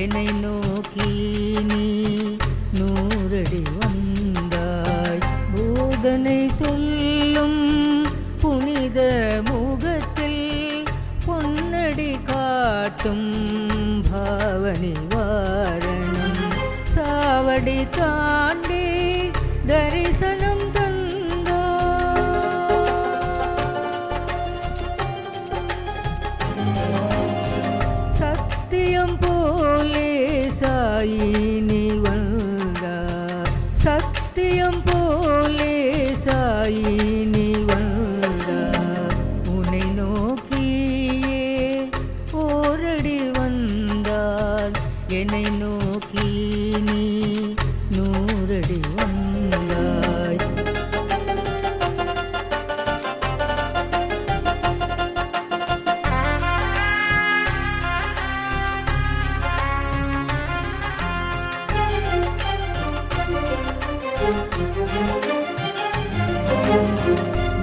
என்னை நோக்கி நீ நூறடி வந்தாய். போதனை சொல்லும் புனித முகத்தில் பொன்னடி காட்டும் பாவனி வாரணம். சாவடி தாண்டி தரிசனம் சாயினி வந்தார். சத்தியம் போலே சாயினி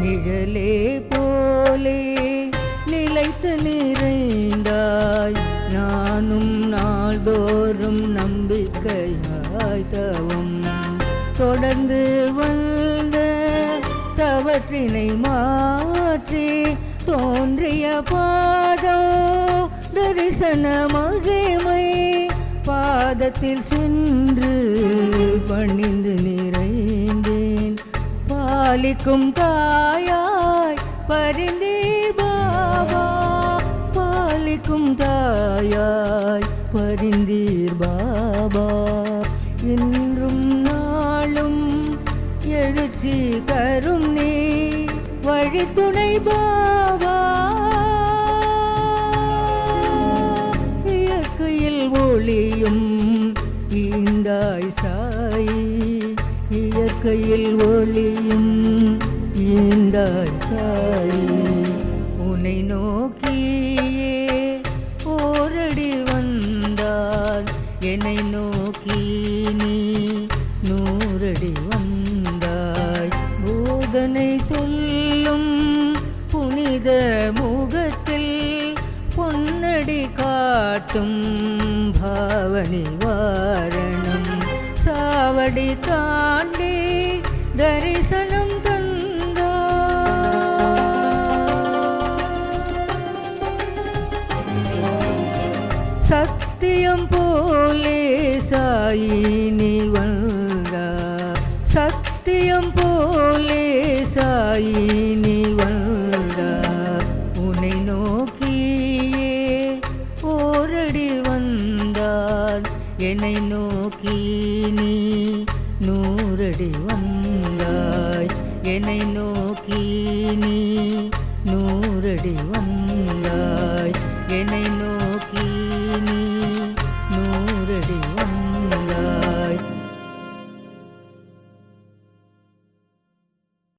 நிழலே போலே நிலைத்து நிறைந்தாய். நானும் நாள்தோறும் நம்பிக்கையாய் தவம். தொடர்ந்து வந்த தவற்றினை மாற்றி தோன்றிய பாதோ தரிசன மகிமை. பாதத்தில் சென்று பணிந்து நீ பாலிக்கும் தாயாய் பரிந்தீர் பாபா பாலிக்கும் தாயாய் பரிந்தீர் பாபா இன்றும் நாளும் எழுச்சி தரும் நீ வழித்துணை பாபா இயற்கையில் ஒளியும் ஈந்தாய் சா வாழ்க்கையில் ஒளியும் ஈந்தாய் சாய். உனை நோக்கியே போரடி வந்தால் என்னை நோக்கி நீ நூறடி வந்தாய். போதனை சொல்லும் புனித முகத்தில் பொன்னடி காட்டும் பாவனி வாரணம். சாவடி தாண்டே தரிசனம் தந்தோ. சத்தியம் போலே சாயி நீ வந்தார் சத்தியம் போலே சாயி நீ வந்தார் உன்னை நோக்கியே ஓரடி வந்தால் என்னை நோக்கி நீ நூறடி வந்த வந்தாய். என்னை நோக்கி நீ நூறடி வந்தாய். என்னை நோக்கி நீ